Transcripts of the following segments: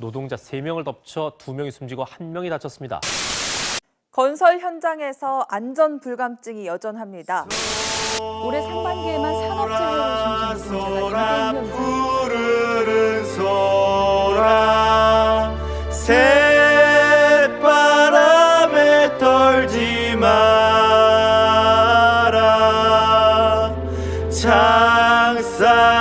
노동자 3명을 덮쳐 2명이 숨지고 1명이 다쳤습니다. 건설 현장에서 안전 불감증이 여전합니다. 올해 상반기에만 산업재해로 숨진 노동자가 200명 푸르른 소라 새바람에 떨지 마라 창살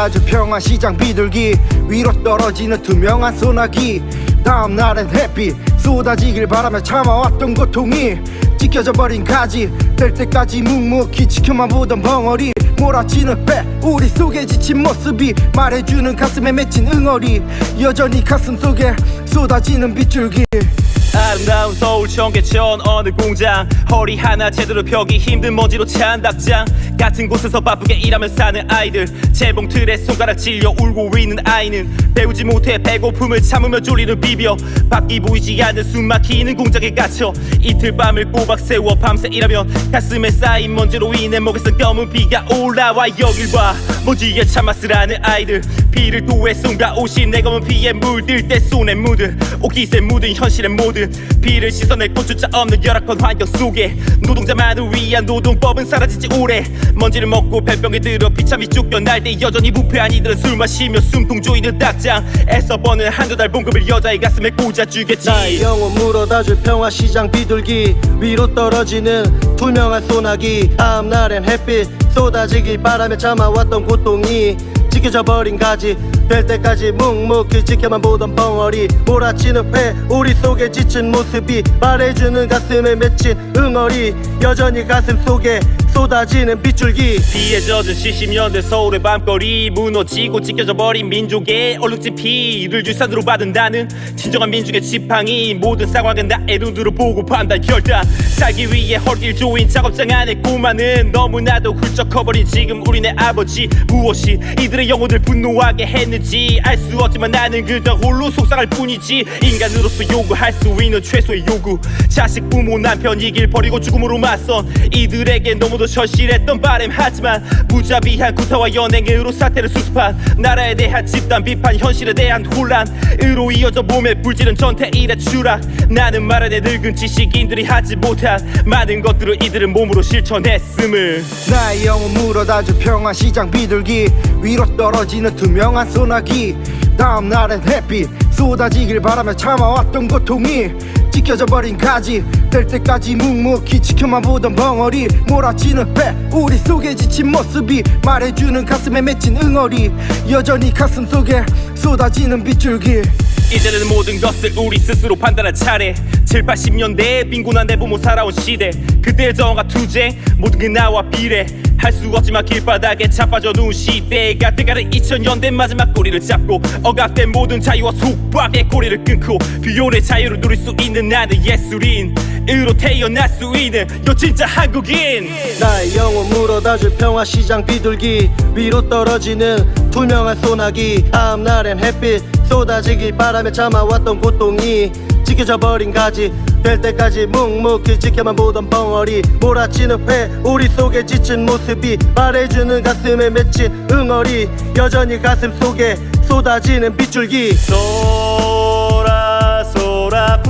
영혼 물어다줄 평화 시장 비둘기. 위로 떨어지는 투명한 소나기. 다음 날엔 햇빛 쏟아지길 바라며 참아왔던 고통이 찢겨져 버린 가지. 될 때까지 묵묵히 지켜만 보던 벙어리. 몰아치는 배 우리 속에 지친 모습이. 말해주는 가슴에 맺힌 응어리. 여전히 가슴 속에 쏟아지는 빗줄기 아름다운 서울 청계천 어느 공장? 허리 하나 제대로 펴기 힘든 먼지로 찬 닭장. 같은 곳에서 바쁘게 일하며 사는 아이들. 재봉 틀에 손가락 찔려 울고 있는 아이는 배우지 못해 배고픔을 참으며 졸리는 비벼. 밖이 보이지 않는 숨 막히는 공장에 갇혀 이틀 밤을 꼬박 세워 밤새 일하면 가슴에 쌓인 먼지로 인해 목에선 검은 비가 올라와 여길 봐 먼지에 참아쓰라는 아이들. 비를 도해 쏜다. 옷이 내 검은 피에 물들 때 손에 묻은 옷깃에 묻은 현실의 모든 비를 씻어낼 곳조차 없는 열악한 환경 속에 노동자만을 위한 노동법은 사라지지 오래. 먼지를 먹고 벨병에 들어 비참히 쫓겨날 때 여전히 부패한 이들은 술 마시며 숨통 조이는 딱장 애써 버는 한두 달 봉급을 여자의 가슴에 꽂아주겠지. 나의 영혼 물어다줄 평화시장 비둘기 위로 떨어지는 투명한 소나기. 다음 날엔 햇빛 쏟아지길 바라며 참아왔던 고통이 지켜져 버린 가지. 될 때까지 묵묵히 지켜만 보던 벙어리. 몰아치는 회 우리 속에 지친 모습이 말해주는 가슴에 맺힌 응어리. 여전히 가슴 속에 쏟아지는 빗줄기. 비에 젖은 70년대 서울의 밤거리 무너지고 찢겨져 버린 민족의 얼룩진 피를 유산으로 받은 나는 진정한 민족의 지팡이. 모든 상황은 나의 눈으로 보고 판단 결단. 살기 위해 헐길 조인 작업장 안에 꼬마는 너무나도 훌쩍 커버린 지금 우리네 아버지. 무엇이 이들의 영혼을 분노하게 했는지 알 수 없지만 나는 그저 홀로 속상할 뿐이지. 인간으로서 요구할 수 있는 최소의 요구. 자식 부모 남편 이 길 버리고 죽음으로 맞선 이들에게 너무도 절실했던 바램. 하지만 무자비한 구타와 연행으로 사태를 수습한 나라에 대한 집단 비판 현실에 대한 혼란으로 이어져 몸에 불지른 전태일의 추락. 나는 말하네 늙은 지식인들이 하지 못한 많은 것들을 이들은 몸으로 실천했음을. 나의 영혼 물어다줄 평화 시장 비둘기 위로 떨어지는 투명한 소나기. 다음 날엔 햇빛 쏟아지길 바라며 참아왔던 고통이 찢겨져 버린 가지. 될 때까지 묵묵히 지켜만 보던 벙어리. 몰아치는 배 우리 속에 지친 모습이. 말해주는 가슴에 맺힌 응어리. 여전히 가슴 속에 쏟아지는 빗줄기 이제는 모든 것을 우리 스스로 판단할 차례. 7, 80년대에 빈곤한 내 부모 살아온 시대. 그때의 정화 투쟁 모든 게 나와 비례. 할 수 없지만 길바닥에 자빠져 누운 시대가 때가는 2000년대 마지막 꼬리를 잡고 억압된 모든 자유와 속박의 꼬리를 끊고 비올의 자유를 누릴 수 있는 나는 예술인 으로 태어날 수 있는 요 진짜 한국인. 나의 영혼 물어다줄 평화시장 비둘기. 위로 떨어지는 투명한 소나기. 다음 날엔 햇빛 쏟아지길 바라며 참아왔던 고통이 찢겨져 버린 가지. 될 때까지 묵묵히 지켜만 보던 벙어리. 몰아치는 회 우리 속에 지친 모습이 말해주는 가슴에 맺힌 응어리. 여전히 가슴 속에 쏟아지는 빗줄기. 소라 소라